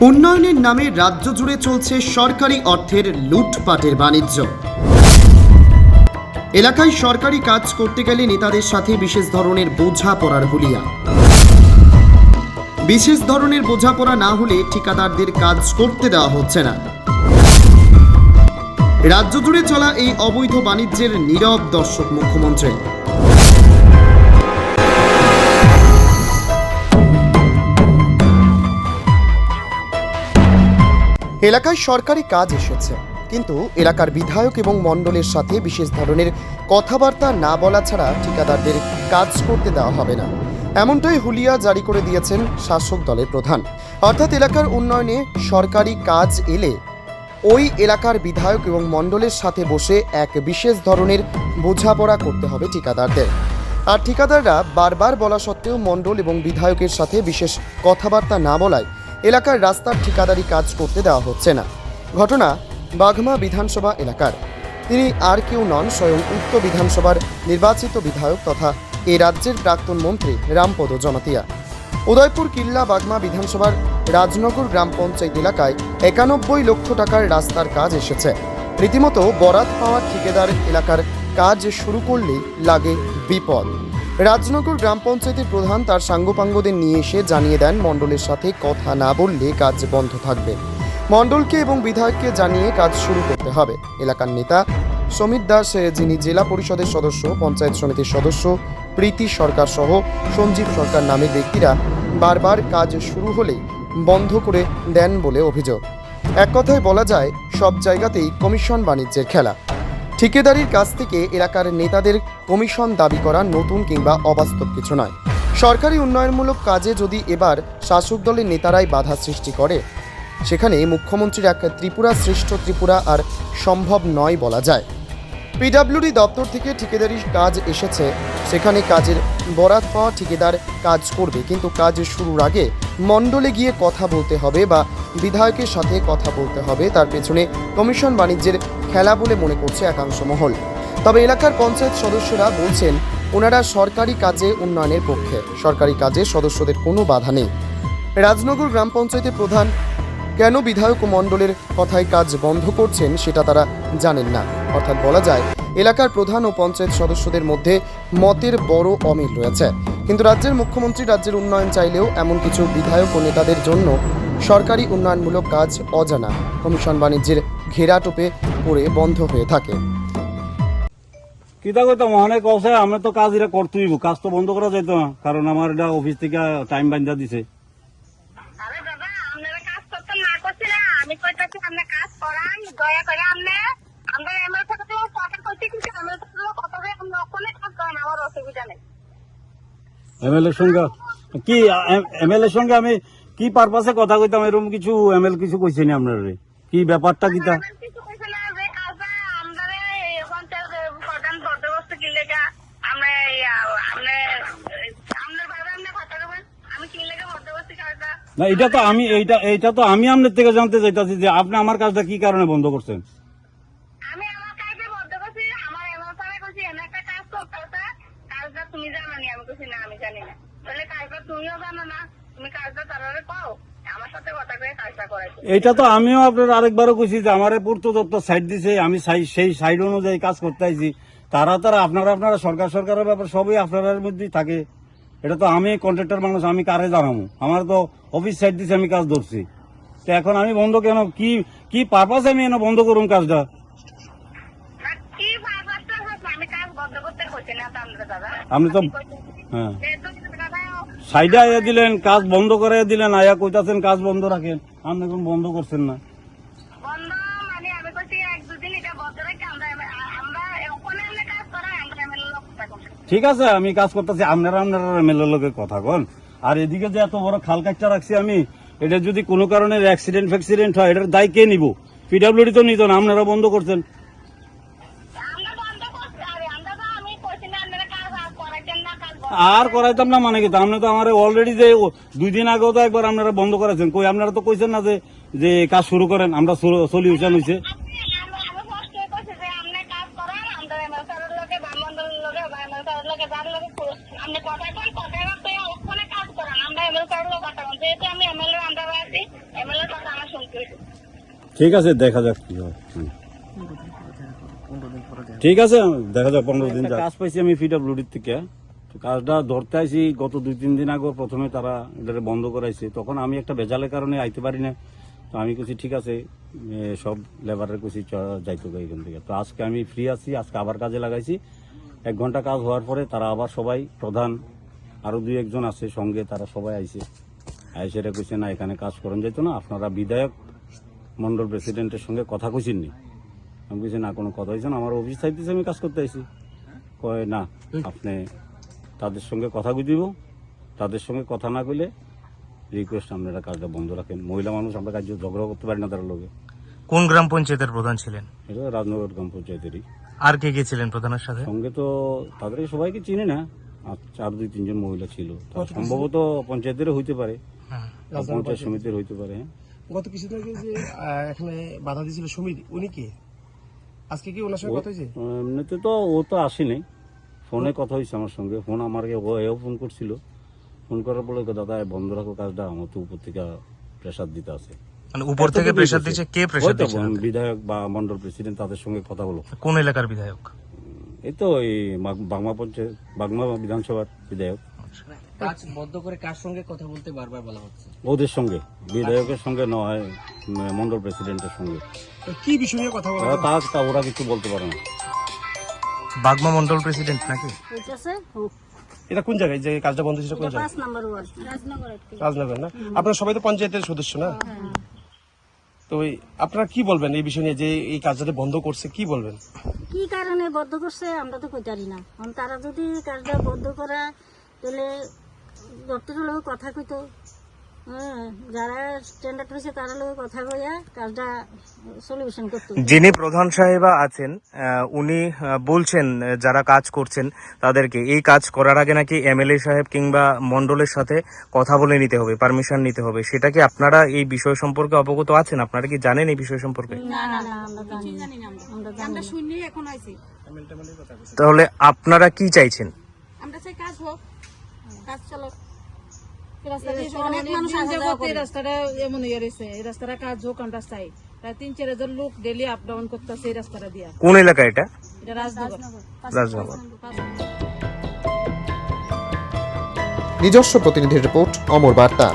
উন্নয়নের নামে রাজ্য জুড়ে চলছে সরকারি অর্থের লুটপাটের বাণিজ্য। এলাকায় সরকারি কাজ করতে গেলে নেতাদের সাথে বিশেষ ধরনের বোঝাপড়ার হুলিয়া। বিশেষ ধরনের বোঝাপড়া না হলে ঠিকাদারদের কাজ করতে দেওয়া হচ্ছে না। রাজ্য জুড়ে চলা এই অবৈধ বাণিজ্যের নীরব দর্শক মুখ্যমন্ত্রী। এলাকায় সরকারি কাজ এসেছে। কিন্তু এলাকার বিধায়ক এবং মণ্ডলের সাথে বিশেষ ধরনের কথাবার্তা না বলা ছাড়া ঠিকাদারদের কাজ করতে দেওয়া হবে না। এমনটাই হুলিয়া জারি করে দিয়েছেন শাসক দলের প্রধান। অর্থাৎ এলাকার উন্নয়নে সরকারি কাজ এলে ওই এলাকার বিধায়ক এবং মণ্ডলের সাথে বসে এক বিশেষ ধরনের বোঝাপড়া করতে হবে ঠিকাদারদের। আর ঠিকাদাররা বারবার বলা সত্ত্বেও মণ্ডল এবং বিধায়কের সাথে বিশেষ কথাবার্তা না বলায় এলাকার রাস্তার ঠিকাদারি কাজ করতে দেওয়া হচ্ছে না। ঘটনা বাঘমা বিধানসভা এলাকার। তিনি আর কেউ নন, স্বয়ং উক্ত বিধানসভার নির্বাচিত বিধায়ক তথা এ রাজ্যের প্রাক্তন মন্ত্রী রামপদ জনতিয়া। উদয়পুর কিল্লা বাগমা বিধানসভার রাজনগর গ্রাম পঞ্চায়েত এলাকায় একানব্বই লক্ষ টাকার রাস্তার কাজ এসেছে। রীতিমতো বরাত পাওয়া ঠিকাদার এলাকার কাজ শুরু করলেই লাগে বিপদ। রাজনগর গ্রাম পঞ্চায়েতের প্রধান তার সাঙ্গপাঙ্গদের নিয়ে এসে জানিয়ে দেন, মণ্ডলের সাথে কথা না বললে কাজ বন্ধ থাকবে। মণ্ডলকে এবং বিধায়ককে জানিয়ে কাজ শুরু করতে হবে। এলাকার নেতা সমীর দাস, যিনি জেলা পরিষদের সদস্য, পঞ্চায়েত সমিতির সদস্য, প্রীতি সরকার সহ সঞ্জীব সরকার নামে ব্যক্তিরা বারবার কাজ শুরু হলেই বন্ধ করে দেন বলে অভিযোগ। এক কথায় বলা যায়, সব জায়গাতেই কমিশন বাণিজ্যের খেলা। ঠিকাদারির কাছ থেকে এলাকার নেতাদের কমিশন দাবি করা নতুন কিংবা অবাস্তব কিছু নয়। সরকারি উন্নয়নমূলক কাজে যদি এবার শাসক দলের নেতারাই বাধা সৃষ্টি করে, সেখানে মুখ্যমন্ত্রীর এক ত্রিপুরা শ্রেষ্ঠ ত্রিপুরা আর সম্ভব নয় বলা যায়। পিডাব্লিউডি দপ্তর থেকে ঠিকাদারির কাজ এসেছে, সেখানে কাজের বরাত পাওয়া ঠিকাদার কাজ করবে, কিন্তু কাজ শুরুর আগে মণ্ডলে গিয়ে কথা বলতে হবে বা বিধায়কের সাথে কথা বলতে হবে। তার পেছনে কমিশন বাণিজ্যের খেলা বলে মনে করছে একাংশ মহল। তবে এলাকার পঞ্চায়েত সদস্যরা বলছেন, ওনারা সরকারি কাজে উন্নয়নের পক্ষে। সরকারি কাজে সদস্যদের কোনো বাধা নেই। রাজনগর গ্রাম পঞ্চায়েতের প্রধান কেন বিধায়ক মণ্ডলের কথায় কাজ বন্ধ করছেন সেটা তারা জানেন না। অর্থাৎ বলা যায়, এলাকার প্রধান ও পঞ্চায়েত সদস্যদের মধ্যে মতের বড় অমিল রয়েছে। কিন্তু রাজ্যের মুখ্যমন্ত্রী রাজ্যের উন্নয়ন চাইলেও এমন কিছু বিধায়ক ও নেতাদের জন্য সরকারি উন্নয়নমূলক কাজ অজানা। কমিশন বাণিজ্যের ঘেরাটোপে পড়ে বন্ধ হয়ে থাকে। কিতা কইতাম অনেক অসে আমরা তো কাজ এটা করতেই হইব। কাজ তো বন্ধ করা যাইতো না কারণ আমার এটা অফিস থেকে টাইম বান্ধা দিছে। আরে দাদা আপনারা কাজ করতে না করছি না আমি কইতাছি আপনি কাজ করান দয়া করে আপনি আমরা এমএল সাথে তো কথা কইছি কিন্তু এমএল সাথে কথা বলে আপনি ওখানে কাজ করেন আমার অসুবিধা নেই। এমএলএর সঙ্গে কি এমএলএর সঙ্গে আমি কি পারপাসে কথা কইতাম এরকম কিছু এমএল কিছু কইছে নি আপনার? কি ব্যাপারটা কিতা আমার কিছু কইছে না যে কাজটা আমরা পঞ্চায়েত প্রধান বন্দোবস্ত কিনলে যা আমরা এই, আহ, আপনি আপনার বাবা আপনি কথা বলবেন আমি কিনলে বন্দোবস্ত কাজটা না এটা তো আমি এইটা এইটা তো আমি আপনার থেকে জানতে চাইতাছি যে আপনি আমার কাজটা কি কারণে বন্ধ করছেন? তুমি জানো নি? আমি না আমি জানি না। তাহলে কাজটা তুমিও জানো না তুমি কাজটা তারারে পাও এইটা তো আমিও আপনার আরেকবারও কইছি যে আমার পূর্ত দত্ত সাইড দিছে আমি সেই সাইড অনুযায়ী কাজ করতে আইছি। তারা তারা আপনারা আপনারা সরকার সরকারের ব্যাপার সবই আপনার মধ্যেই থাকে। এটা তো আমি কন্ট্রাক্টর মানুষ আমি কারে জানাব? আমার তো অফিস সাইড দিছে আমি কাজ ধরছি। তো এখন আমি বন্ধ কেন? কি কি পারপাস আমি এনে বন্ধ করুন কাজটা? আপনি তো হ্যাঁ। সাইডে দিলেন কাজ বন্ধ করে দিলেন আয়া কইতাছেন কাজ বন্ধ রাখেন। আপনি এখন বন্ধ করছেন না বন্ধ মানে আমি কইছি এক দুদিন এটা বন্ধ রেখে আমরা আমরা ওখানে আমরা কাজ করাই আমরা এমএলএ লোক থাকুন ঠিক আছে আমি কাজ করতেছি আপনারা আপনারা এমএলএ লোকের কথা কন। আর এদিকে যে এত বড় খাল কাটটা রাখছি আমি এটা যদি কোনো কারণে অ্যাক্সিডেন্ট ফ্যাক্সিডেন্ট হয় এটার দায় কে নিব? পিডাব্লিউডি তো নিত না আপনারা বন্ধ করছেন। আরে করাইতাম না মানে কি? আপনি তো আমার অলরেডি যে দুই দিন আগেও তো একবার আপনারা বন্ধ করেছেন। কই আপনারা তো কইছেন না যে যে কাজ শুরু করেন আমরা সলিউশন হয়েছে আপনি আমরা আমি ফার্স্ট কইছি যে আপনি কাজ করার আমরা এমএল স্যারের লগে বামন্ডল লগে বা এমএল স্যারের লগে যার লগে পুরো- আপনি কথা কই কথা রাখতে ওখানে কাজ করান আমরা এমএল স্যারের কথা বলছি যেহেতু আমি এমএল এর আন্ডারে আছি এমএল এর ঠিক আছে দেখা যাক কি হয়। হুম। ঠিক আছে দেখা যাক পনেরো দিন কাজ পাইছি আমি পিডাব্লিউডির থেকে। তো কাজটা ধরতে আইছি গত দুই তিন দিন আগে প্রথমে তারা এটা বন্ধ করাইছে। তখন আমি একটা ভেজালের কারণে আইতে পারি না তো আমি কুছি ঠিক আছে সব লেবারের কুছি যাইতো গা এখান থেকে। তো আজকে আমি ফ্রি আছি আজকে আবার কাজে লাগাইছি। এক ঘণ্টা কাজ হওয়ার পরে তারা আবার সবাই প্রধান, আরও দুই একজন আছে সঙ্গে, তারা সবাই আইসে। এটা কইছে, না, এখানে কাজ করেন, যাইতো না, আপনারা বিধায়ক মন্ডল প্রেসিডেন্টের সঙ্গে কথা কইছেননি আমি বলছি না, কোনো কথা হয়েছে না, আমার অফিস চাইতেছে, আমি কাজ করতে আইছি। কয়, না, আপনি তাদের সঙ্গে কথা দিব। তাদের সঙ্গে কথা না কইলে রিকোয়েস্ট আপনারা কাজটা বন্ধ রাখেন। মহিলা মানুষ, আমরা কাজ ঝগড়া করতে পারি না তার লোকে কোন গ্রাম পঞ্চায়েতের প্রধান ছিলেন? এটা রাজনগর গ্রাম পঞ্চায়েতেরই। আর কে কে ছিলেন প্রধানের সাথে? সঙ্গে তো তাদের সবাইকে চিনি না। আর চার দুই তিনজন মহিলা ছিল। সম্ভবত পঞ্চায়েতেরও হইতে পারে। হ্যাঁ। পঞ্চায়েত সমিতির হইতে পারে হ্যাঁ। গত কিছুদিন আগে যে এখানে বাধা দিয়েছিল সমীর উনি কে? আজকে কি ওনার সঙ্গে কথা হয়েছে? এমনিতে তো ও তো আসেনি। ফোনে কথা হয়েছে আমার সঙ্গে। ফোন আমাকে ও এও ফোন করছিল। ফোন করার পরে দাদা বন্ধ রাখো কাজটা। আমার তো উপর থেকে প্রেশার দিতে আছে। মানে উপর থেকে প্রেশার দিচ্ছে কে প্রেশার দিচ্ছে বিধায়ক বা মন্ডল প্রেসিডেন্ট তাদের সঙ্গে কথা বলো কোন এলাকার বিধায়ক? এই তো এই বাগ- বাগমা পঞ্চায়েত বাগমা বিধানসভার বিধায়ক। কাজ বদ্ধ করে কার সঙ্গে কথা বলতে বারবার বলা হচ্ছে? ওদের সঙ্গে বিধায়কের সঙ্গে নয় মন্ডল প্রেসিডেন্টের সঙ্গে। কি বিষয় নিয়ে কথা বলা তা ওরা কিছু বলতে পারে না। বাগমা মন্ডল প্রেসিডেন্ট নাকি? হইতেছে এটা কোন জায়গায়? যে কাজটা বন্ধ ছিল কোন জায়গায়? পাঁচ নাম্বার ওয়ার্ড। রাজনগর রাজনগর না? আপনারা সবাই তো পঞ্চায়েতের সদস্য না? তো আপনারা কি বলবেন এই বিষয় নিয়ে যে এই কাজটা বন্ধ করছে, কি বলবেন? কি কারণে বন্ধ করছে আমরা তো কইতারি না। তারা যদি কাজটা বন্ধ করা, তাহলে ডক্টরের কথা কইতো যারা স্ট্যান্ডার্ড হয়েছে তারা লোক কথা কইয়া কাজটা সলিউশন করতো যিনি প্রধান সাহেবা আছেন উনি বলছেন যারা কাজ করছেন তাদেরকে এই কাজ করার আগে নাকি এমএলএ সাহেব কিংবা মন্ডলের সাথে কথা বলে নিতে হবে পারমিশন নিতে হবে। সেটা কি আপনারা এই বিষয় সম্পর্কে অবগত আছেন? আপনারা কি জানেন এই বিষয় সম্পর্কে? না না না আমরা জানি না। আমরা। জানি এখন আইছি। তাহলে আপনারা কি চাইছেন? আমরা চাই কাজ হোক কাজ চলো অনেক মানুষ এই রাস্তাটা এমন রয়েছে। এই রাস্তাটা কাজ হোক আমরা চাই। প্রায় তিন চার হাজার লোক ডেলি আপ ডাউন করতেছে এই রাস্তাটা দিয়া। কোন এলাকা এটা? এটা রাজনগর। রাজনগর। নিজস্ব প্রতিনিধির রিপোর্ট অমর বার্তা।